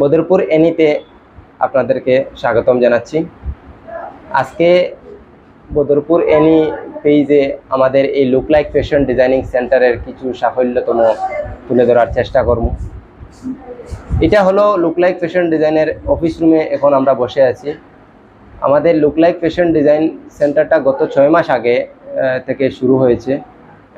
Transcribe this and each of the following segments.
বদরপুর এনিতে আপনাদেরকে স্বাগতম জানাচ্ছি। আজকে বদরপুর এনি পেজে আমাদের এই লুক লাইক ফ্যাশন ডিজাইনিং সেন্টারের কিছু সাফল্যতম তুলে ধরার চেষ্টা করব। এটা হলো লুক লাইক ফ্যাশন ডিজাইনের অফিস রুমে এখন আমরা বসে আছি। আমাদের লুক লাইক ফ্যাশন ডিজাইন সেন্টারটা গত ছয় মাস আগে থেকে শুরু হয়েছে।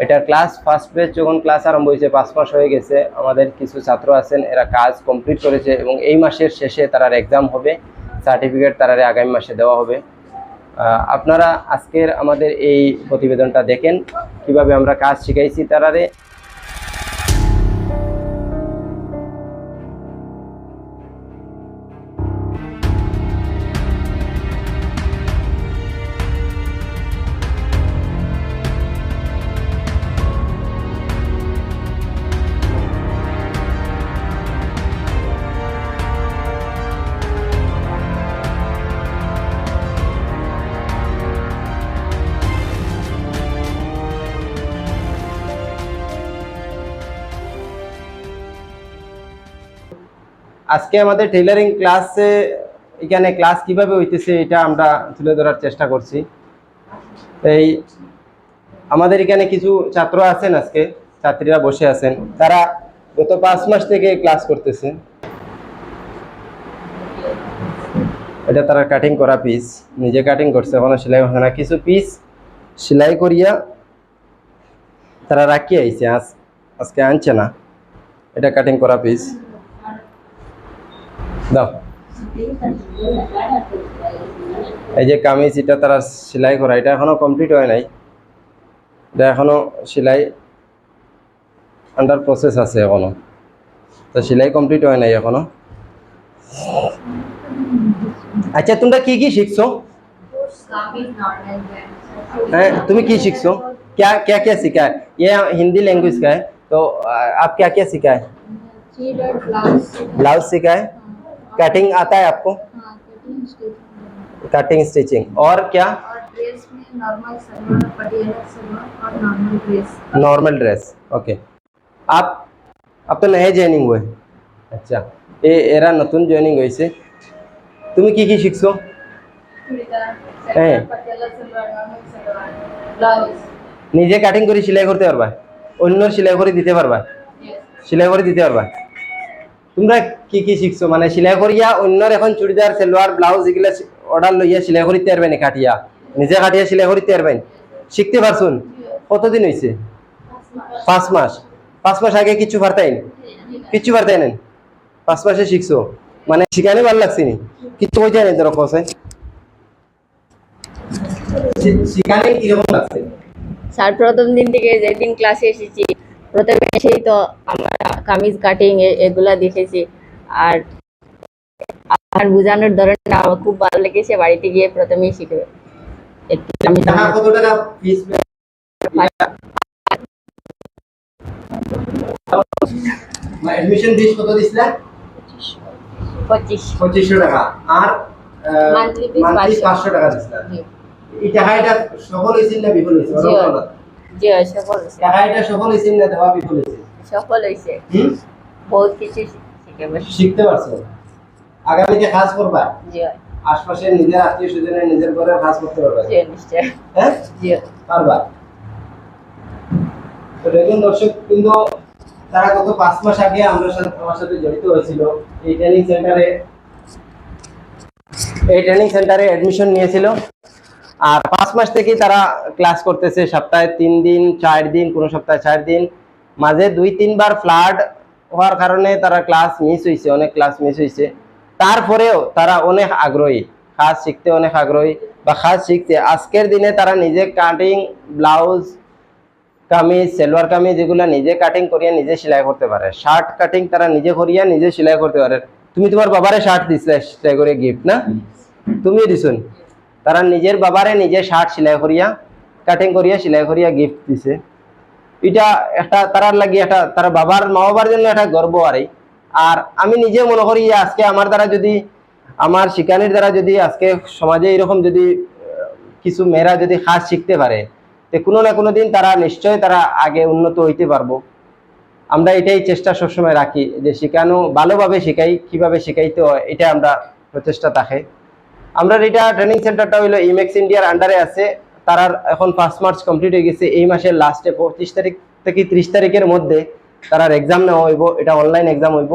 এটার ক্লাস ফার্স্ট বেজ যখন ক্লাস আরম্ভ হয়েছে, পাঁচ মাস হয়ে গেছে, আমাদের কিছু ছাত্র আছেন, এরা কাজ কমপ্লিট করেছে এবং এই মাসের শেষে তারার এক্সাম হবে সার্টিফিকেট তারারে আগামী মাসে দেওয়া হবে। আপনারা আজকের আমাদের এই প্রতিবেদনটা দেখেন, কীভাবে আমরা কাজ শিখাইছি তারারে। আজকে আমাদের টেইলারিং ক্লাসে এখানে ক্লাস কীভাবে হইতেছে এটা আমরা তুলে ধরার চেষ্টা করছি। এই আমাদের এখানে কিছু ছাত্র আছেন আজকে, ছাত্রীরা বসে আছেন। তারা গত পাঁচ মাস থেকে ক্লাস করতেছে। এটা তারা কাটিং করা পিস নিজে কাটিং করছে, এখনও সেলাই হয় না। কিছু পিস সেলাই করিয়া তারা রাখিয়ে আইছে, আজ আজকে আনছে না। এটা কাটিং করা পিস দাও এই যে কামিজ এটা তারা সেলাই করা এটা এখনো কমপ্লিট হয় নাই এটা এখনো সেলাই আন্ডার প্রসেস আছে এখনো তো সেলাই কমপ্লিট হয় নাই এখনো আচ্ছা তোমরা কি কি শিখছো हैं तुम्हें की शिक्षो क्या क्या क्या सीखा है ये हिंदी लैंग्वेज का है तो आ, आप क्या क्या सीखा है ब्लाउज सीखा है कटिंग आता है आपको कटिंग स्टिचिंग और क्या और ड्रेस में नॉर्मल सलवार पटियाला सलवार और normal dress normal dress okay आप अब তো নয়ে জয়েনিং हुए আচ্ছা এ এরা নতুন জয়েনিং হয়েছে তুমি কি কি শিখছো চুড়িদার হ্যাঁ। सलवार पटियाला सलवार नॉर्मल सलवार ब्लाउज নিজে কাটিং করে সেলাই করতে পারবা অন্যর সেলাই করে দিতে পারবা সেলাই করে দিতে পারবা তোমরা কি কি শিখছো? মানে সেলাই করিয়া অন্যর এখন চুড়িদার সালোয়ার ব্লাউজ এগুলা অর্ডার লইয়া সেলাই করিতে পারবেন কাটিয়া নিজে কাটিয়া সেলাই করিতে পারবেন শিখতে পারছুন কতদিন হয়েছে পাঁচ মাস। পাঁচ মাস আগে কিছু পারতাই কিচ্ছু পারতাই নেন পাঁচ মাসে শিখছো। মানে শিখানে ভালো লাগছে নি? কিচ্ছু কইতে নেই তোর কসে শিখানে কীরকম লাগছে? স্যার প্রথম দিন থেকে যেদিন ক্লাসে এসেছি প্রথমে তো আমরা কামিজ কাটিং এগুলা দেখেছি। আর আমার বোঝানোর ধরনটা আমার খুব ভালো লেগেছে বাড়িতে গিয়ে প্রথমেই শিখবে টাকা ফিস কত দিছিলা? পঁচিশ। পঁচিশশো টাকা। আর মান্থলি 500 টাকা দিছিলা। এই টাকা এটা সফল হয়েছিল না বিফল হয়েছিল? জি সফল হয়েছে। এটা সফল হয়েছিল না দেওয়া বিফল হয়েছে সফল হয়েছে? বহুত কিছু শিখে বসে শিখতে পারছ? আগামীতে কাজ করবা? জি। আশপাশের নিজের আত্মীয় স্বজনের নিজের ঘরে কাজ করতে পারবা? জি নিশ্চয়। হ্যাঁ? জি। পারবা? তো দেখুন দর্শক কিন্তু তারা গত পাঁচ মাস আগে আমরা সাথে আমার সাথে জড়িত হয়েছিল। এই ট্রেনিং সেন্টারে এই ট্রেনিং সেন্টারে অ্যাডমিশন নিয়েছিল। আর পাঁচ মাস থেকেই তারা ক্লাস করতেছে, সপ্তাহে তিন দিন, চার দিন, কোনো সপ্তাহে চার দিন। মাঝে দুই, তিনবার ফ্লাড হওয়ার কারণে তারা ক্লাস মিস হয়েছে অনেক ক্লাস মিস হয়েছে তারপরেও তারা অনেক আগ্রহী কাজ শিখতে অনেক আগ্রহী বা কাজ শিখতে। আজকের দিনে তারা নিজে কাটিং ব্লাউজ কামিজ, সেলোয়ার কামিজ এগুলা নিজে কাটিং করিয়া নিজে সেলাই করতে পারে। শার্ট কাটিং তারা নিজে করিয়া নিজে সেলাই করতে পারে। তুমি তোমার বাবারে শার্ট দিছিলে সেলাই করে গিফট না? তুমি দিছুন তারা নিজের বাবারে নিজে শার্ট সেলাই করিয়া কাটিং করিয়া সেলাই করিয়া গিফট দিছে। এটা একটা তারার লাগি একটা তার বাবার, মা বাবার জন্য একটা গর্ব আরে। আর আমি নিজে মনে করি আজকে আমার দ্বারা যদি, আমার শিকানির দ্বারা যদি আজকে সমাজে এরকম যদি কিছু মেয়েরা যদি কাজ শিখতে পারে, তো কোনো না কোনো দিন তারা নিশ্চয় তারা আগে উন্নত হইতে পারব। আমরা এটাই চেষ্টা সবসময় রাখি যে শেখানো ভালোভাবে শেখাই, কীভাবে শেখাইতে হয়, এটা আমরা প্রচেষ্টা থাকে। আমরা এটা ট্রেনিং সেন্টারটা হইল ইমেক্স ইন্ডিয়ার আন্ডারে আছে তারার এখন ফার্স্ট মার্চ কমপ্লিট হয়ে গেছে, এই মাসের লাস্টে পঁচিশ তারিখ থেকে ত্রিশ তারিখের মধ্যে তারার এক্সাম নেওয়া হইব, এটা অনলাইন এক্সাম হইব।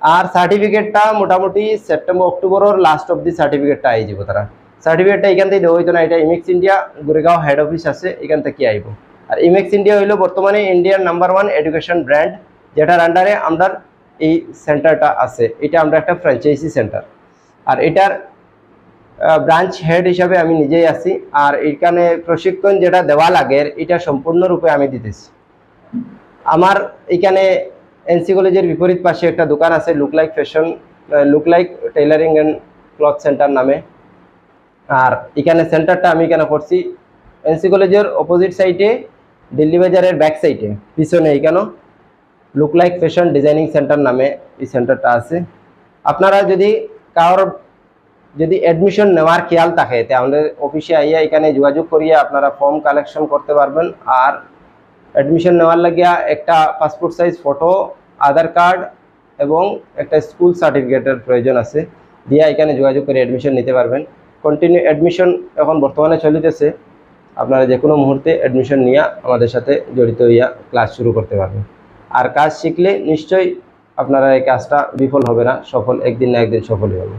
আর সার্টিফিকেটটা মোটামুটি সেপ্টেম্বর অক্টোবরের লাস্ট অব্দি সার্টিফিকেটটা আই যাব তারা। সার্টিফিকেটটা এখান থেকে দেওয়া হইতো না, এটা Imex India Gurgaon head office আছে, এখান থেকে আইব। আর ইমেক্স ইন্ডিয়া হইল বর্তমানে ইন্ডিয়ার নাম্বার ওয়ান এডুকেশন ব্র্যান্ড যেটার আন্ডারে আমরা এই সেন্টারটা আছে, এটা আমরা একটা ফ্র্যাঞ্চাইজি সেন্টার আর এটার ব্রাঞ্চ হেড হিসাবে আমি নিজেই আছি। আর এখানে প্রশিক্ষণ যেটা দেওয়া লাগে, এটা সম্পূর্ণরূপে আমি দিতেছি। আমার এখানে এনসি কলেজের বিপরীত পাশে একটা দোকান আছে look like fashion look like tailoring and cloth centre নামে। আর এখানে সেন্টারটা আমি এখানে করছি? এনসি কলেজের অপোজিট সাইডে দিল্লি বাজারের ব্যাক সাইডে পিছনে এখানে look like fashion designing centre নামে এই সেন্টারটা আছে। আপনারা যদি কারোর যদি অ্যাডমিশন নেওয়ার খেয়াল থাকে তাহলে অফিসে আইয়া এখানে যোগাযোগ করিয়া আপনারা ফর্ম কালেকশন করতে পারবেন। আর অ্যাডমিশন নেওয়ার লাগিয়া একটা passport size photo Aadhaar card এবং একটা স্কুল সার্টিফিকেটের প্রয়োজন আছে। দিয়া এখানে যোগাযোগ করে অ্যাডমিশন নিতে পারবেন। কন্টিনিউ অ্যাডমিশন এখন বর্তমানে চলিতেছে। আপনারা যে কোনো মুহূর্তে অ্যাডমিশন নিয়ে আমাদের সাথে জড়িত হইয়া ক্লাস শুরু করতে পারবেন। আর কাজ শিখলে নিশ্চয়ই আপনারা এই কাজটা বিফল হবে না, সফল, একদিন না একদিন সফলই হবে।